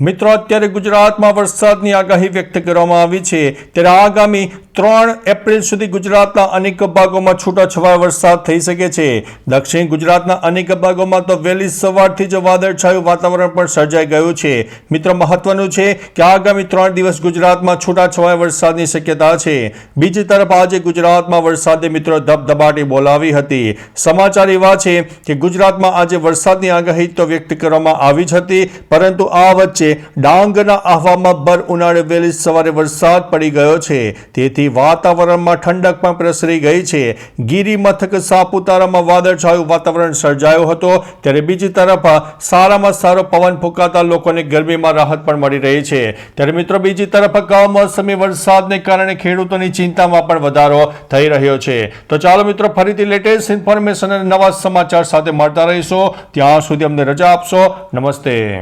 મિત્રો અત્યારે ગુજરાતમાં વરસાદની આગાહી વ્યક્ત કરવામાં આવી છે. ત્યારે આગામી ત્રણ એપ્રિલ સુધી ગુજરાતના અનેક ભાગોમાં છૂટાછવાયા વરસાદ થઈ શકે છે. દક્ષિણ ગુજરાતના અનેક ભાગોમાં તો વહેલી સવારથી જ વાદળછાયું વાતાવરણ પણ સર્જાઈ ગયું છે. મિત્રો, મહત્વનું છે કે આગામી ત્રણ દિવસ ગુજરાતમાં છૂટાછવાયા વરસાદની શક્યતા છે. બીજી તરફ આજે ગુજરાતમાં વરસાદે મિત્રો ધબધબાટી બોલાવી હતી. સમાચાર એવા છે કે ગુજરાતમાં આજે વરસાદની આગાહી તો વ્યક્ત કરવામાં આવી જ હતી, પરંતુ આ વચ્ચે ડાંગના આહવામાં ભર ઉનાળે વહેલી સવારે વરસાદ પડી ગયો છે. તેથી વાતાવરણમાં ઠંડક પણ પ્રસરી ગઈ છે. ગીરી મથક સાપુતારામાં વાદળછાયું વાતાવરણ સર્જાયો હતો. ત્યારે બીજી તરફ સારામાં સારો પવન ફૂંકાતા લોકોને ગરમીમાં રાહત પણ મળી રહી છે. ત્યારે મિત્રો બીજી તરફ કમોસમી વરસાદને કારણે ખેડૂતોની ચિંતામાં પણ વધારો થઈ રહ્યો છે. તો ચાલો મિત્રો ફરીથી લેટેસ્ટ ઇન્ફોર્મેશન અને નવા સમાચાર સાથે મળતા રહીશું. ત્યાં સુધી અમને રજા આપશો. નમસ્તે.